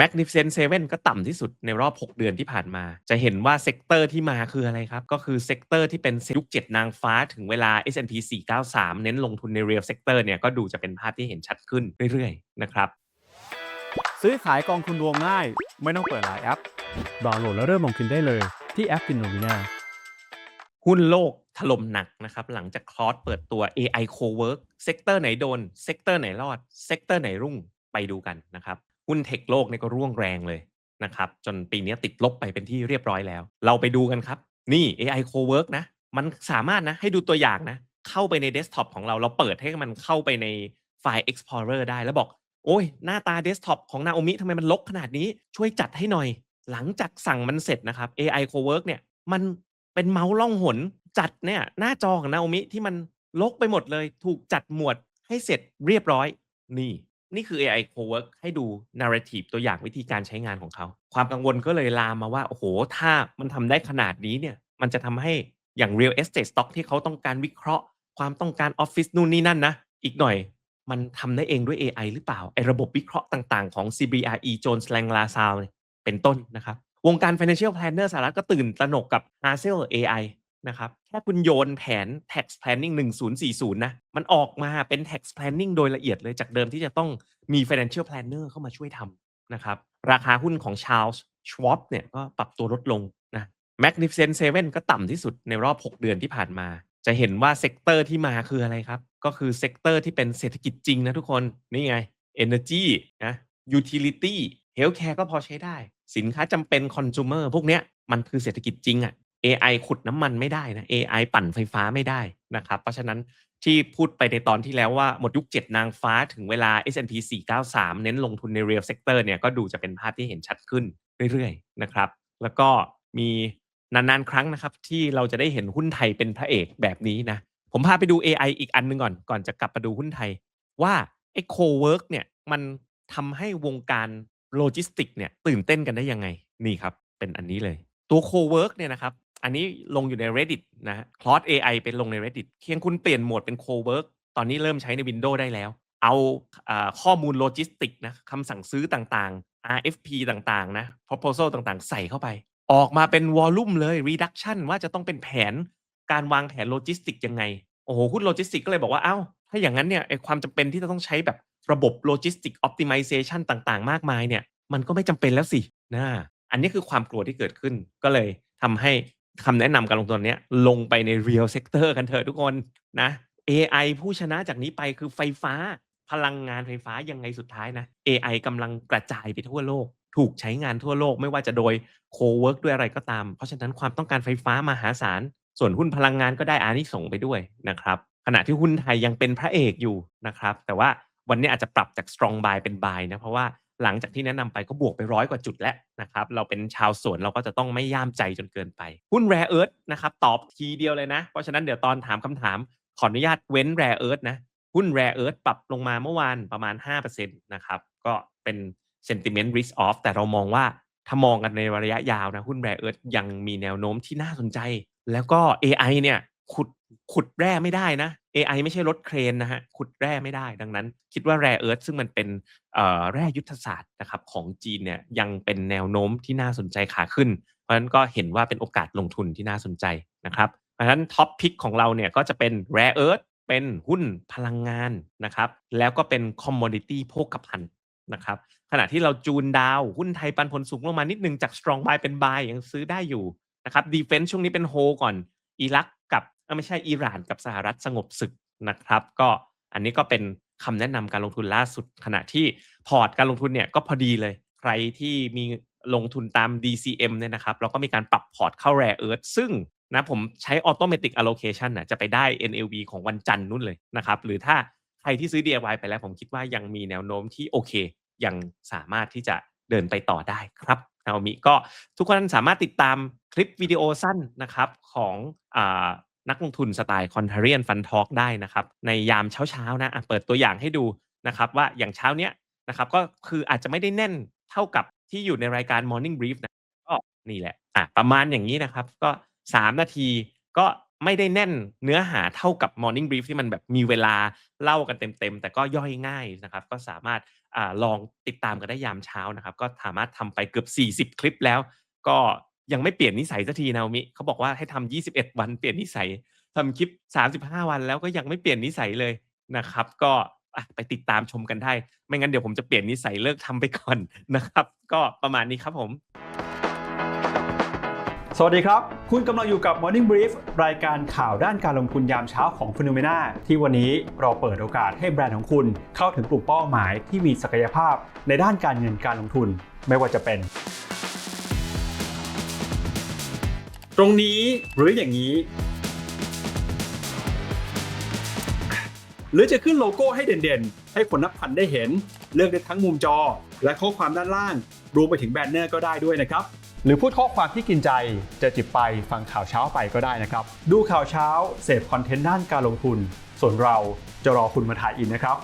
Magnificent Seven ก็ต่ำที่สุดในรอบ 6 เดือนที่ผ่านมา จะเห็นว่าเซกเตอร์ที่มาคืออะไรครับ ก็คือเซกเตอร์ที่เป็นยุค7นางฟ้าถึงเวลา S&P 493 เน้นลงทุนใน Real Sector เนี่ยก็ดูจะเป็นภาพที่เห็นชัดขึ้นเรื่อยๆ นะครับ ซื้อขายกองทุนรวมง่าย ไม่ต้องเปิดหลายแอป ดาวน์โหลดแล้วเริ่มลงทุนได้เลยที่แอป Finovina หุ้นโลกถล่มหนักนะครับ หลังจากคลอสเปิดตัว AI Co-work เซกเตอร์ไหนโดนเซกเตอร์ไหนรอดเซกเตอร์ไหนรุ่งไปดูกันนะครับ หุ้นเทคโลกเนี่ยก็ร่วงแรงเลยนะครับ จนปีนี้ติดลบไปเป็นที่เรียบร้อยแล้ว เราไปดูกันครับ นี่ AI Co-work นะ มันสามารถนะ ให้ดูตัวอย่างนะ เข้าไปในเดสก์ท็อปของเรา เราเปิดให้มันเข้าไปในไฟล์ Explorer ได้แล้วบอก โอ้ย หน้าตาเดสก์ท็อปของนาโอมิทำไมมันลกขนาดนี้ ช่วยจัดให้หน่อย หลังจากสั่งมันเสร็จนะครับ AI Co-work เนี่ย มันเป็นเมาส์ล่องหนจัดเนี่ยหน้าจอของนาโอมิที่มันลกไปหมดเลย ถูกจัดหมวดให้เสร็จเรียบร้อย นี่ นี่คือ AI Co-work ให้ดู narrative ตัวอย่างวิธีการใช้งานของเขา ความกังวลก็เลยลามมาว่า โอ้โห ถ้ามันทำได้ขนาดนี้เนี่ย มันจะทำให้อย่าง real estate stock ที่เขาต้องการวิเคราะห์ ความต้องการออฟฟิศนู่นนี่นั่นนะ อีกหน่อยมันทำได้เองด้วย AI หรือเปล่า ไอ้ระบบวิเคราะห์ต่างๆ ของ CBRE Jones Lang LaSalle เป็นต้นนะครับ วงการ financial planner สหรัฐก็ตื่นตระหนกกับ Hazel AI นะครับ แค่คุณโยนแผน tax planning 1040 นะ มันออกมาเป็น tax planning โดยละเอียดเลยจากเดิมที่จะต้องมี financial planner เข้ามาช่วยทำนะครับ ราคาหุ้นของ Charles Schwab เนี่ยก็ปรับตัวลดลงนะ Magnificent Seven ก็ต่ำที่สุดในรอบ 6 เดือนที่ผ่านมา จะเห็นว่าเซกเตอร์ที่มาคืออะไรครับ ก็คือเซกเตอร์ที่เป็นเศรษฐกิจจริงนะทุกคน นี่ไง Energy นะ Utility Healthcare ก็พอใช้ได้ สินค้าจำเป็น Consumer พวกเนี้ยมันคือเศรษฐกิจจริงอะ AI ขุดน้ำมันไม่ได้นะ AI ปั่นไฟฟ้าไม่ได้นะครับ เพราะฉะนั้นที่พูดไปในตอนที่แล้วว่าหมดยุค 7 นางฟ้าถึงเวลา S&P 493 เน้นลงทุนใน Real Sector เนี่ยก็ดูจะเป็นภาพที่เห็นชัดขึ้นเรื่อยๆนะครับ แล้วก็มีนานๆ ครั้งนะครับ ที่เราจะได้เห็นหุ้นไทยเป็นพระเอกแบบนี้นะ ผมพาไปดู AI อีกอันหนึงก่อน ก่อนจะกลับมาดูหุ้นไทย ว่าไอ้ Co-work เนี่ยมันทำให้วงการโลจิสติกเนี่ยตื่นเต้นกันได้ยังไงนี่ครับ เป็นอันนี้เลย ตัว Co-work เนี่ยนะครับ อันนี้ลงอยู่ใน Reddit นะ Cloud AI เป็นลงใน Reddit เพียงคุณเปลี่ยนโหมดเป็น Co-work ตอนนี้เริ่มใช้ใน Windows ได้แล้ว เอาอข้อมูลโลจิสติกนะคำสั่งซื้อต่างๆ RFP ต่างๆนะ Proposal ต่างๆ ใส่เข้าไป ออกมาเป็นวอลลุ่มเลย Reduction ว่าจะต้องเป็นแผนการวางแผนโลจิสติกยังไง โอ้โหหุ้นโลจิสติกก็เลยบอกว่า เอ้า ถ้าอย่างนั้นเนี่ยไอความจำเป็นที่จะต้องใช้แบบระบบโลจิสติก Optimization ต่างๆ มากมายเนี่ย มันก็ไม่จำเป็นแล้วสินะอันนี้คือความกลัวที่เกิดขึ้นก็เลยทำให้ คำแนะนำการลงทุนเนี้ยลงไปใน real sector กันเถอะทุกคนนะ AI ผู้ชนะจากนี้ไปคือไฟฟ้า พลังงานไฟฟ้ายังไงสุดท้ายนะ AI กำลังกระจายไปทั่วโลก ถูกใช้งานทั่วโลกไม่ว่าจะโดย co-work ด้วยอะไรก็ตาม เพราะฉะนั้นความต้องการไฟฟ้ามหาศาล ส่วนหุ้นพลังงานก็ได้อานิสงไปด้วยนะครับ ขณะที่หุ้นไทยยังเป็นพระเอกอยู่นะครับ แต่ว่าวันนี้อาจจะปรับจาก strong buy เป็น buy นะเพราะว่า หลังจากที่แนะนำไปก็บวกไปร้อยกว่าจุดแล้วนะครับ เราเป็นชาวสวนเราก็จะต้องไม่ย่ามใจจนเกินไป หุ้น Rare Earth นะครับตอบทีเดียวเลยนะ เพราะฉะนั้นเดี๋ยวตอนถามคำถาม ขออนุญาตเว้น Rare Earth นะ หุ้น Rare Earth ปรับลงมาเมื่อวานประมาณ5%นะครับ ก็เป็น sentiment risk off แต่เรามองว่าถ้ามองกันในระยะยาวนะ หุ้น Rare Earth ยังมีแนวโน้มที่น่าสนใจ แล้วก็ AI เนี่ย ขุดขุดแร่ไม่ได้นะ AI ไม่ใช่รถเครนนะฮะขุดแร่ไม่ได้ดังนั้น คิดว่า Rare Earth ซึ่งมันเป็นแร่ยุทธศาสตร์นะครับของจีนเนี่ยยังเป็นแนวโน้มที่น่าสนใจขาขึ้น เพราะฉะนั้นก็เห็นว่าเป็นโอกาสลงทุนที่น่าสนใจนะครับเพราะฉะนั้นท็อปพิกของเราเนี่ยก็จะเป็น Rare Earth เป็นหุ้นพลังงานนะครับแล้วก็เป็น Commodity โภคภัณฑ์นะครับขณะที่เราจูนดาว หุ้นไทยปันผลสูงลงมานิดนึงจาก strong buy เป็น buy ยังซื้อได้อยู่นะครับ defense ช่วงนี้เป็น hold ก่อนอิรัก ไม่ใช่อิหร่านกับสหรัฐสงบศึกนะครับ ก็อันนี้ก็เป็นคำแนะนำการลงทุนล่าสุด ขณะที่พอร์ตการลงทุนเนี่ยก็พอดีเลย ใครที่มีลงทุนตาม DCM เนี่ยนะครับเราก็มีการปรับพอร์ตเข้า Rare Earth ซึ่งนะผมใช้ Automatic Allocation น่ะจะไปได้ NAV ของวันจันทร์นู่นเลยนะครับ หรือถ้าใครที่ซื้อ DIY ไปแล้วผมคิดว่ายังมีแนวโน้มที่โอเค ยังสามารถที่จะเดินไปต่อได้ครับนาโอมิก็ทุกคนสามารถติดตามคลิปวิดีโอสั้นนะครับของอ นักลงทุนสไตล์ Contrarian Fund Talk ได้นะครับ ในยามเช้าๆนะอะเปิดตัวอย่างให้ดูนะครับว่าอย่างเช้าเนี้ยนะครับก็คืออาจจะไม่ได้แน่นเท่ากับที่อยู่ในรายการ Morning Brief นะก็นี่แหละอะประมาณอย่างนี้นะครับ ก็ 3 นาทีก็ไม่ได้แน่นเนื้อหาเท่ากับ Morning Brief ที่มันแบบมีเวลาเล่ากันเต็มๆ แต่ก็ย่อยง่ายนะครับ ก็สามารถอ่าลองติดตามกันได้ยามเช้านะครับ ก็สามารถทำไปเกือบ 40 คลิปแล้ว ก็ ยังไม่เปลี่ยนนิสัยสักทีนาโอมิเขาบอกว่าให้ทำ21 วันเปลี่ยนนิสัยทำคลิป 35 วันแล้วก็ยังไม่เปลี่ยนนิสัยเลยนะครับ ก็ไปติดตามชมกันได้ ไม่งั้นเดี๋ยวผมจะเปลี่ยนนิสัยเลิกทำไปก่อนนะครับ ก็ประมาณนี้ครับผมสวัสดีครับ คุณกำลังอยู่กับ Morning Brief รายการข่าวด้านการลงทุนยามเช้าของ p h e n o m e n a ที่วันนี้เราเปิดโอกาสให้แบรนด์ของคุณเข้าถึงกลุ่มเป้าหมายที่มีศักยภาพในด้านการเงินการลงทุน ไม่ว่าจะเป็น ตรงนี้หรืออย่างนี้ หรือจะขึ้นโลโก้ให้เด่นๆ ให้คนนับพันได้เห็น เลือกได้ทั้งมุมจอ และข้อความด้านล่าง รวมไปถึงแบนเนอร์ก็ได้ด้วยนะครับ หรือพูดข้อความที่กินใจจะจิบไปฟังข่าวเช้าไปก็ได้นะครับ ดูข่าวเช้าเสพคอนเทนต์ด้านการลงทุน ส่วนเราจะรอคุณมาถ่ายอินนะครับ